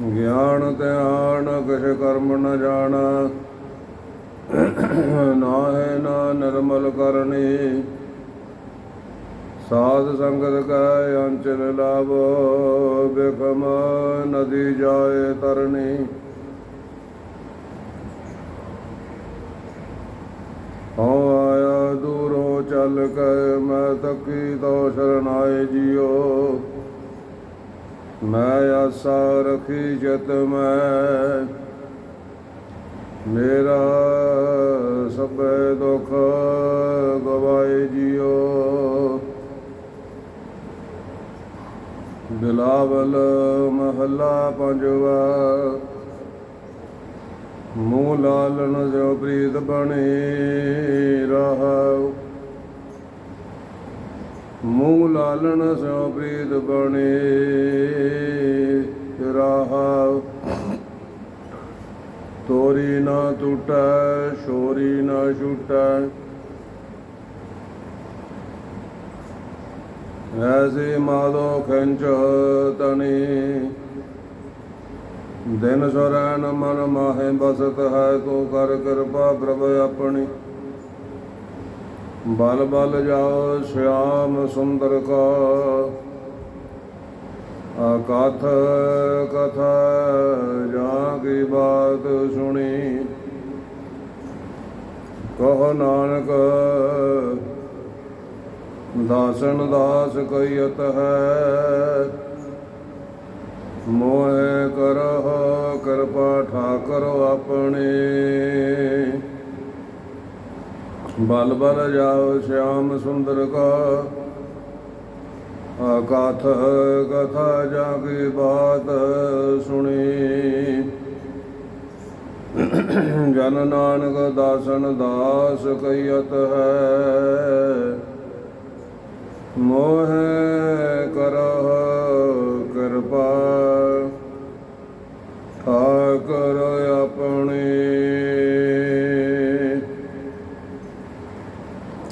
ਗਿਆਨ ਧਿਆਨ, ਕਿਛ ਕਰਮ ਨ ਜਾਣਾ। ਨਾ ਹੈ ਨਾ ਨਿਰਮਲ ਕਰਨੀ। ਸਾਧ ਸੰਗਤ ਕੈ ਅੰਚਲ ਲਾਭ ਬਿਖਮ ਨਦੀ ਜਾਏ ਤਰਨੀ। ਹਉ ਆਇਆ ਦੂਰੋਂ ਚੱਲ ਕੇ, ਮੈਂ ਤੱਕੀ ਤੋ ਸ਼ਰਨਾਏ ਜਿਉ ਮੈਂ ਆਸਾ ਰਖੀ ਜਤ ਮੈਂ, ਮੇਰਾ ਸਭੇ ਦੁਖ ਗਵਾਏ ਜਿਉ। ਬਿਲਾਵਲ ਮਹੱਲਾ ਪੰਜਵਾ, ਮੂਹ ਲਾਲਨ ਜੋ ਪ੍ਰੀਤ ਬਣੀ ਰਹਾਉ ਮੂਹ ਲਾਲਣ ਸੋ ਪ੍ਰੀਤ ਬਣੀ। ਰਹਾਉ ਤੋਰੀ ਨਾ ਟੁਟੈ ਸ਼ੋਰੀ ਨਾ ਛੁਟੈ। ਐਸੀ ਮਾਦੋ ਖੰਚ ਤਣੀ। ਦਿਨ ਸੁਰੈਨ ਮਨ ਮਾਹੇ, ਬਸਤ ਹੈ ਤੋ ਕਰ ਕਿਰਪਾ ਪ੍ਰਭ ਆਪਣੀ। ਬਲ ਬਲ ਜਾਓ ਸ਼ਿਆਮ ਸੁੰਦਰ ਕਾ। ਅਕਥ ਕਥਾ ਜਾ ਕੀ ਬਾਤ ਸੁਣੀ। ਕਹੋ ਨਾਨਕ, ਦਾਸਨ ਦਾਸ ਕਈਤ ਹੈ। ਮੋਹ ਕਰੋ ਕਿਰਪਾ ਠਾਕਰ ਆਪਣੇ। ਬਲ ਬਲ ਜਾਓ ਸ਼ਿਆਮ ਸੁੰਦਰ ਕਾ। ਅਕਥ ਕਥਾ ਜਾ ਕੀ ਬਾਤ ਸੁਣੀ। ਜਨ ਨਾਨਕ ਦਾਸਨ ਦਾਸ ਕਈਤ ਹੈ। ਮੋਹ ਕਰੋ ਕਿਰਪਾ। ਠਾਕਰ ਆਪਣੀ